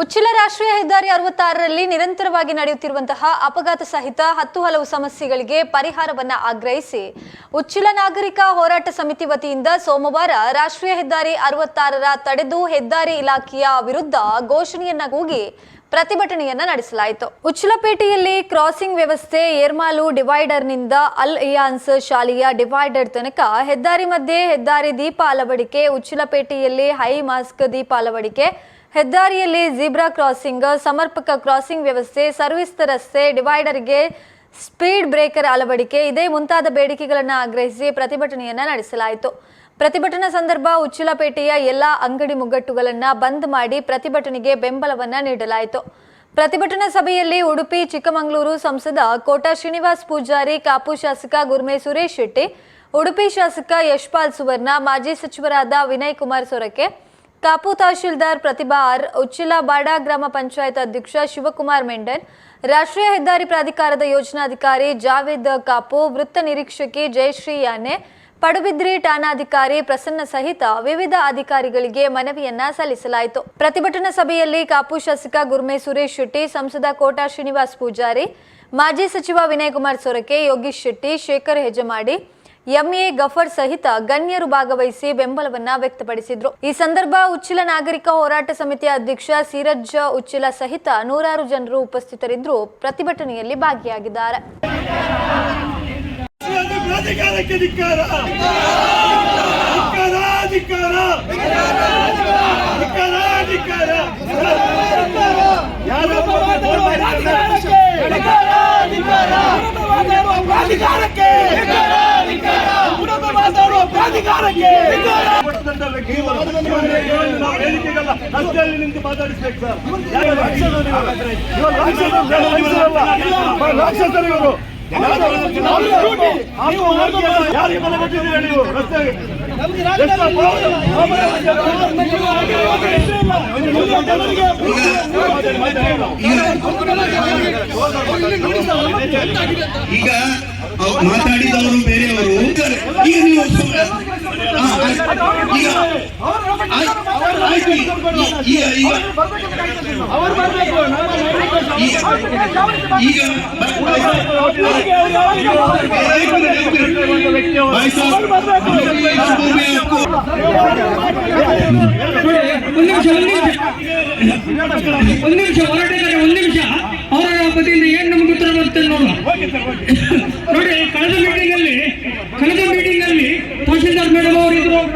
ಉಚ್ಚಿಲ ರಾಷ್ಟ್ರೀಯ ಹೆದ್ದಾರಿ ಅರವತ್ತಾರರಲ್ಲಿ ನಿರಂತರವಾಗಿ ನಡೆಯುತ್ತಿರುವಂತಹ ಅಪಘಾತ ಸಹಿತ ಹತ್ತು ಹಲವು ಸಮಸ್ಯೆಗಳಿಗೆ ಪರಿಹಾರವನ್ನ ಆಗ್ರಹಿಸಿ ಉಚ್ಚಿಲ ನಾಗರಿಕ ಹೋರಾಟ ಸಮಿತಿ ವತಿಯಿಂದ ಸೋಮವಾರ ರಾಷ್ಟ್ರೀಯ ಹೆದ್ದಾರಿ ಅರವತ್ತಾರರ ತಡೆದು ಹೆದ್ದಾರಿ ಇಲಾಖೆಯ ವಿರುದ್ಧ ಘೋಷಣೆಯನ್ನ ಕೂಗಿ ಪ್ರತಿಭಟನೆಯನ್ನ ನಡೆಸಲಾಯಿತು. ಉಚ್ಚಲಪೇಟೆಯಲ್ಲಿ ಕ್ರಾಸಿಂಗ್ ವ್ಯವಸ್ಥೆ, ಏರ್ಮಾಲು ಡಿವೈಡರ್ನಿಂದ ಅಲ್ ಇಯಾನ್ಸ್ ಶಾಲೆಯ ಡಿವೈಡರ್ ತನಕ ಹೆದ್ದಾರಿ ಮಧ್ಯೆ ಹೆದ್ದಾರಿ ದೀಪ ಅಳವಡಿಕೆ, ಉಚ್ಚಲಪೇಟೆಯಲ್ಲಿ ಹೈ ಮಾಸ್ಕ್ ದೀಪ ಅಳವಡಿಕೆ ಹೆದ್ದಾರಿಯಲ್ಲಿ ಜೀಬ್ರಾ ಕ್ರಾಸಿಂಗ್, ಸಮರ್ಪಕ ಕ್ರಾಸಿಂಗ್ ವ್ಯವಸ್ಥೆ ಸರ್ವಿಸ್ ರಸ್ತೆ, ಡಿವೈಡರ್ಗೆ ಸ್ಪೀಡ್ ಬ್ರೇಕರ್ ಅಳವಡಿಕೆ, ಇದೇ ಮುಂತಾದ ಬೇಡಿಕೆಗಳನ್ನು ಆಗ್ರಹಿಸಿ ಪ್ರತಿಭಟನೆಯನ್ನು ನಡೆಸಲಾಯಿತು. ಪ್ರತಿಭಟನಾ ಸಂದರ್ಭ ಉಚ್ಚಿಲಪೇಟೆಯ ಎಲ್ಲ ಅಂಗಡಿ ಮುಗ್ಗಟ್ಟುಗಳನ್ನು ಬಂದ್ ಮಾಡಿ ಪ್ರತಿಭಟನೆಗೆ ಬೆಂಬಲವನ್ನ ನೀಡಲಾಯಿತು. ಪ್ರತಿಭಟನಾ ಸಭೆಯಲ್ಲಿ ಉಡುಪಿ, ಚಿಕ್ಕಮಗಳೂರು ಸಂಸದ ಕೋಟಾ ಶ್ರೀನಿವಾಸ್ ಪೂಜಾರಿ, ಕಾಪು ಶಾಸಕ ಗುರ್ಮೆ ಸುರೇಶ್ ಶೆಟ್ಟಿ, ಉಡುಪಿ ಶಾಸಕ ಯಶ್ಪಾಲ್ ಸುವರ್ಣ, ಮಾಜಿ ಸಚಿವರಾದ ವಿನಯ್ ಕುಮಾರ್ ಸೊರಕೆ ಕಾಪು ತಹಶೀಲ್ದಾರ್ ಪ್ರತಿಭಾ ಆರ್ ಉಚ್ಚಿಲ ಬಾಡಾ ಗ್ರಾಮ ಪಂಚಾಯತ್ ಅಧ್ಯಕ್ಷ ಶಿವಕುಮಾರ್ ಮೆಂಡನ್, ರಾಷ್ಟ್ರೀಯ ಹೆದ್ದಾರಿ ಪ್ರಾಧಿಕಾರದ ಯೋಜನಾಧಿಕಾರಿ ಜಾವೇದ್ ಕಾಪು, ವೃತ್ತ ನಿರೀಕ್ಷಕಿ ಜಯಶ್ರೀ ಯಾನೆ, ಪಡುಬಿದ್ರಿ ಠಾಣಾಧಿಕಾರಿ ಪ್ರಸನ್ನ ಸಹಿತ ವಿವಿಧ ಅಧಿಕಾರಿಗಳಿಗೆ ಮನವಿಯನ್ನ ಸಲ್ಲಿಸಲಾಯಿತು. ಪ್ರತಿಭಟನಾ ಸಭೆಯಲ್ಲಿ ಕಾಪು ಶಾಸಕ ಗುರ್ಮೆ ಸುರೇಶ್ ಶೆಟ್ಟಿ, ಸಂಸದ ಕೋಟಾ ಶ್ರೀನಿವಾಸ್ ಪೂಜಾರಿ, ಮಾಜಿ ಸಚಿವ ವಿನಯ್ ಕುಮಾರ್ ಸೊರಕೆ, ಯೋಗೀಶ್ ಶೆಟ್ಟಿ, ಶೇಖರ್ ಹೆಜಮಾಡಿ ಎಂಎ ಗಫರ್ ಸಹಿತ ಗಣ್ಯರು ಭಾಗವಹಿಸಿ ಬೆಂಬಲವನ್ನ ವ್ಯಕ್ತಪಡಿಸಿದ್ರು ಈ ಸಂದರ್ಭ ಉಚ್ಚಿಲ ನಾಗರಿಕ ಹೋರಾಟ ಸಮಿತಿಯ ಅಧ್ಯಕ್ಷ ಸೀರಜ್ ಉಚ್ಚಿಲ ಸಹಿತ ನೂರಾರು ಜನರು ಉಪಸ್ಥಿತರಿದ್ದರು ಪ್ರತಿಭಟನೆಯಲ್ಲಿ ಭಾಗಿಯಾಗಿದ್ದಾರೆ ಯಾರೊಬ್ಬ ನಿಂತು ಮಾತಾಡಿಸ್ಬೇಕು ಈಗ ಮಾತಾಡಿದವರು ಬೇರೆಯವರು ಈಗ ನೀವು ಒಂದು ನಿಮಿಷ ಹೋರಾಟಗಾರ ಒಂದು ನಿಮಿಷ. ಅವರ ಬದಿಯಿಂದ ಏನ್ ನಮ್ಗೆ ಉತ್ತರ ಬರುತ್ತೆ ನೋಡುವ ನೋಡಿ ಕಳೆದ ಮೀಟಿಂಗ್ ಅಲ್ಲಿ ಕಳೆದ ಮೀಟಿಂಗ್ ಅಲ್ಲಿ ತಹಶೀಲ್ದಾರ್ ಮೇಡಮ್ ಅವರು ಇದ್ರು ಬಿಡಿ ಅವರು ಇದ್ರು ಎಂ ಎಲ್ ಸಾಹೇಬರು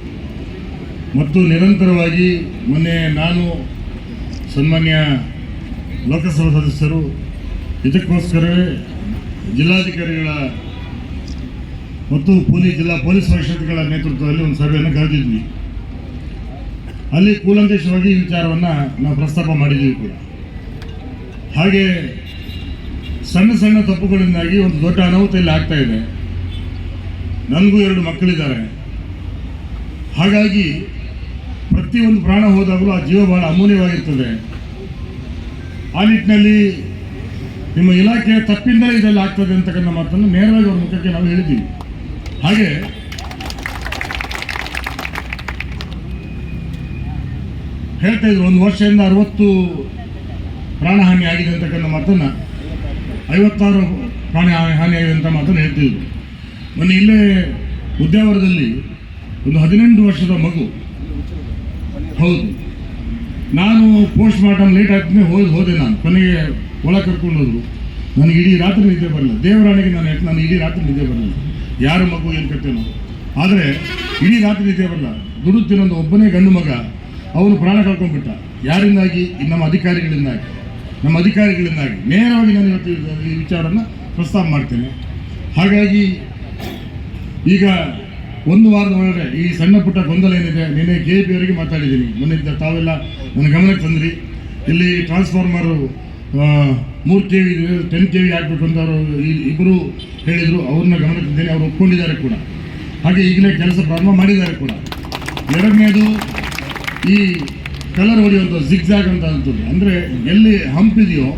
ಮತ್ತು ನಿರಂತರವಾಗಿ ಮೊನ್ನೆ ನಾನು ಸನ್ಮಾನ್ಯ ಲೋಕಸಭಾ ಸದಸ್ಯರು, ಇದಕ್ಕೋಸ್ಕರವೇ ಜಿಲ್ಲಾಧಿಕಾರಿಗಳ ಮತ್ತು ಪೊಲೀಸ್ ಜಿಲ್ಲಾ ಪೊಲೀಸ್ ಪರಿಷತ್ಗಳ ನೇತೃತ್ವದಲ್ಲಿ ಒಂದು ಸಭೆಯನ್ನು ಕರೆದಿದ್ವಿ. ಅಲ್ಲಿ ಕೂಲಂಕಷವಾಗಿ ಈ ವಿಚಾರವನ್ನು ನಾವು ಪ್ರಸ್ತಾಪ ಮಾಡಿದ್ದೀವಿ ಕೂಡ. ಹಾಗೆ ಸಣ್ಣ ಸಣ್ಣ ತಪ್ಪುಗಳಿಂದಾಗಿ ಒಂದು ದೊಡ್ಡ ಅನಾಹುತ ಇಲ್ಲಿ ಆಗ್ತಾ ಇದೆ. ನನಗೂ ಎರಡು ಮಕ್ಕಳಿದ್ದಾರೆ. ಹಾಗಾಗಿ ಪ್ರತಿಯೊಂದು ಪ್ರಾಣ ಹೋದಾಗಲೂ ಆ ಜೀವ ಬಹಳ ಅಮೂಲ್ಯವಾಗಿರ್ತದೆ. ಆ ನಿಟ್ಟಿನಲ್ಲಿ ನಿಮ್ಮ ಇಲಾಖೆ ತಪ್ಪಿಂದ ಇದೆಲ್ಲ ಆಗ್ತದೆ ಅಂತಕ್ಕಂಥ ಮಾತನ್ನು ನೇರವಾಗಿ ಅವ್ರ ಮುಖಕ್ಕೆ ನಾವು ಹೇಳಿದ್ದೀವಿ. ಹಾಗೆ ಹೇಳ್ತಾ ಇದ್ರು, ಒಂದು ವರ್ಷದಿಂದ ಅರವತ್ತು ಪ್ರಾಣಹಾನಿ ಆಗಿದೆ ಅಂತಕ್ಕಂಥ ಮಾತನ್ನು, ಐವತ್ತಾರು ಪ್ರಾಣ ಹಾನಿ ಆಗಿದೆ ಅಂತ ಮಾತನ್ನು ಹೇಳ್ತಿದ್ರು ಮೊನ್ನೆ ಇಲ್ಲೇ ಉದ್ಯಾವರದಲ್ಲಿ ಒಂದು ಹದಿನೆಂಟು ವರ್ಷದ ಮಗು ಹೌದು. ನಾನು ಪೋಸ್ಟ್ ಮಾರ್ಟಮ್ ಲೇಟ್ ಆಗ್ತದೆ ಹೋದ್ ಹೋದೆ ನಾನು. ಕೊನೆಗೆ ಒಳ ಕರ್ಕೊಂಡೋದ್ರು. ನನಗೆ ಇಡೀ ರಾತ್ರಿ ನಿದ್ದೆ ಬರಲಿಲ್ಲ. ದೇವರಾಣಿಗೆ ನಾನು ನಾನು ಇಡೀ ರಾತ್ರಿ ನಿದ್ದೆ ಬರಲಿಲ್ಲ. ಯಾರ ಮಗು ಏನು ಕತ್ತೇನೋ ಆದರೆ ಇಡೀ ರಾತ್ರಿ ನಿದ್ದೆ ಬರಲ್ಲ ದುಡುತ್ತಿನೊಂದು ಒಬ್ಬನೇ ಗಂಡು ಮಗ, ಅವನು ಪ್ರಾಣ ಕಳ್ಕೊಂಡ್ಬಿಟ್ಟ. ಯಾರಿಂದಾಗಿ? ನಮ್ಮ ಅಧಿಕಾರಿಗಳಿಂದಾಗಿ. ನಮ್ಮ ಅಧಿಕಾರಿಗಳಿಂದಾಗಿ. ನೇರವಾಗಿ ನಾನು ಇವತ್ತು ಈ- ವಿಚಾರನ ಪ್ರಸ್ತಾಪ ಮಾಡ್ತೇನೆ. ಹಾಗಾಗಿ ಈಗ ಒಂದು ವಾರದ ಒಳಗೆ ಈ ಸಣ್ಣ ಪುಟ್ಟ ಗೊಂದಲ ಏನಿದೆ, ನಿನ್ನೆ ಕೆ ಪಿ ಅವರಿಗೆ ಮಾತಾಡಿದ್ದೀನಿ. ಮೊನ್ನೆ ತಾವೆಲ್ಲ ನನ್ನ ಗಮನಕ್ಕೆ ತಂದ್ರಿ. ಇಲ್ಲಿ ಟ್ರಾನ್ಸ್ಫಾರ್ಮರು ಮೂರು K V ten K V ಹಾಕ್ಬೇಕು ಅಂತ ಅವರು ಇಬ್ಬರು ಹೇಳಿದರು. ಅವ್ರನ್ನ ಗಮನಕ್ಕೆ ತಂದೇನೆ ಅವರು ಒಪ್ಕೊಂಡಿದ್ದಾರೆ ಕೂಡ. ಹಾಗೆ ಈಗಲೇ ಕೆಲಸ ಪ್ರಾರಂಭ ಮಾಡಿದ್ದಾರೆ ಕೂಡ. ಎರಡನೇದು, ಈ ಕಲರ್ ಹೊಡೆಯುವಂಥ ಜಿಗ್ಜಾಗ್ ಅಂತ ಅಂತದ್ದು ಅಂದರೆ ಎಲ್ಲಿ ಹಂಪ್ ಇದೆಯೋ,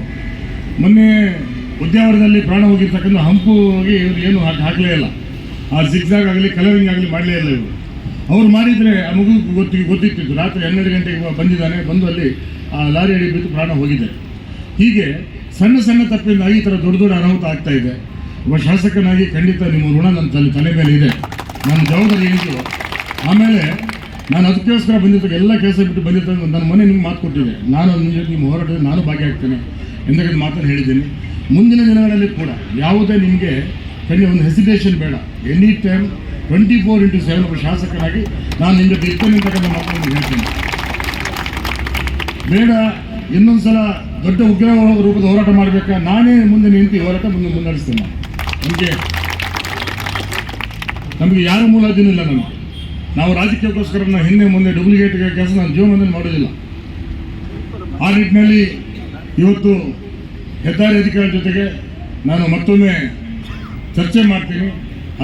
ಮೊನ್ನೆ ಉದ್ಯಾವರದಲ್ಲಿ ಪ್ರಾಣ ಹೋಗಿರ್ತಕ್ಕಂಥ ಹಂಪು ಹೋಗಿ ಇವ್ರು ಏನು ಹಾಕಿ ಹಾಕಲೇ ಇಲ್ಲ. ಆ ಸಿಗ್ಸಾಗ್ ಆಗಲಿ, ಕಲರಿಂಗ್ ಆಗಲಿ ಮಾಡಲೇ ಇಲ್ಲ ಇವರು. ಅವ್ರು ಮಾಡಿದರೆ ಆ ಮಗು ಗೊತ್ತಿ ಗೊತ್ತಿತ್ತು ರಾತ್ರಿ ಹನ್ನೆರಡು ಗಂಟೆಗೆ ಬಂದಿದ್ದಾನೆ, ಬಂದು ಅಲ್ಲಿ ಆ ಲಾರಿ ಅಡಿ ಬಿದ್ದು ಪ್ರಾಣ ಹೋಗಿದೆ. ಹೀಗೆ ಸಣ್ಣ ಸಣ್ಣ ತಪ್ಪಿಂದಾಗಿ ಈ ಥರ ದೊಡ್ಡ ದೊಡ್ಡ ಅನಾಹುತ ಆಗ್ತಾ ಇದೆ. ಒಬ್ಬ ಶಾಸಕನಾಗಿ ಖಂಡಿತ ನಿಮ್ಮ ಋಣ ನನ್ನ ತಲೆ ತಲೆ ಮೇಲೆ ಇದೆ. ನನ್ನ ಜವಾಬ್ದಾರಿ ಏನಿದೆ ಆಮೇಲೆ ನಾನು ಅದಕ್ಕೋಸ್ಕರ ಬಂದಿದ್ದಾಗ ಎಲ್ಲ ಕೆಲಸ ಬಿಟ್ಟು ಬಂದಿದ್ದಾಗ ನನ್ನ ಮನೆ ನಿಮ್ಗೆ ಮಾತು ಕೊಟ್ಟಿದೆ. ನಾನು ನಿಮ್ಮ ಹೋರಾಟದಲ್ಲಿ ನಾನು ಭಾಗಿಯಾಗ್ತೇನೆ ಎಂದಾಗ ಮಾತನ್ನು ಹೇಳಿದ್ದೀನಿ. ಮುಂದಿನ ದಿನಗಳಲ್ಲಿ ಕೂಡ ಯಾವುದೇ ನಿಮಗೆ ಖಂಡಿತ ಒಂದು ಹೆಸಿಟೇಷನ್ ಬೇಡ. Any time twenty four into seven ಒಬ್ಬ ಶಾಸಕರಾಗಿ ನಾನು ನಿಮಗೆ ಇರ್ತೇನೆ ಅಂತಕ್ಕಂಥ ಮಾತನ್ನು ಹೇಳ್ತೇನೆ. ಬೇಡ, ಇನ್ನೊಂದ್ಸಲ ದೊಡ್ಡ ಉಗ್ರ ರೂಪದ ಹೋರಾಟ ಮಾಡಬೇಕಾ? ನಾನೇ ಮುಂದೆ ನಿಂತು ಹೋರಾಟ ಮುಂದೆ ಮುನ್ನಡೆಸ್ತೇನೆ. ನಮಗೆ ನಮಗೆ ಯಾರ ಮೂಲ ಇಲ್ಲ ನಮಗೆ. ನಾವು ರಾಜಕೀಯಕ್ಕೋಸ್ಕರ ನಾವು ಹಿಂದೆ ಮುಂದೆ ಡೂಪ್ಲಿಕೇಟ್ ಕೆಲಸ ನಾನು ಜೀವನದಲ್ಲಿ ಮಾಡೋದಿಲ್ಲ ಆ ನಿಟ್ಟಿನಲ್ಲಿ ಇವತ್ತು ಹೆದ್ದಾರಿ ಅಧಿಕಾರಿ ಜೊತೆಗೆ ನಾನು ಮತ್ತೊಮ್ಮೆ ಚರ್ಚೆ ಮಾಡ್ತೀನಿ,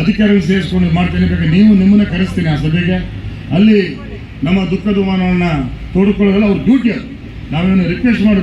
ಅಧಿಕಾರಿಗಳು ಸೇರಿಸ್ಕೊಂಡು ಮಾಡ್ತೀನಿ ಬೇಕಾದ್ರೆ ನೀವು ನಿಮ್ಮನ್ನ ಕರೆಸ್ತೀನಿ ಆ ಸಭೆಗೆ. ಅಲ್ಲಿ ನಮ್ಮ ದುಃಖ ದುಮಾನವನ್ನು ತೋಡಿಕೊಳ್ಳೋದಲ್ಲ ಅವ್ರ ಡ್ಯೂಟಿ ಅದು. ನಾವೇನು ರಿಕ್ವೆಸ್ಟ್ ಮಾಡೋದು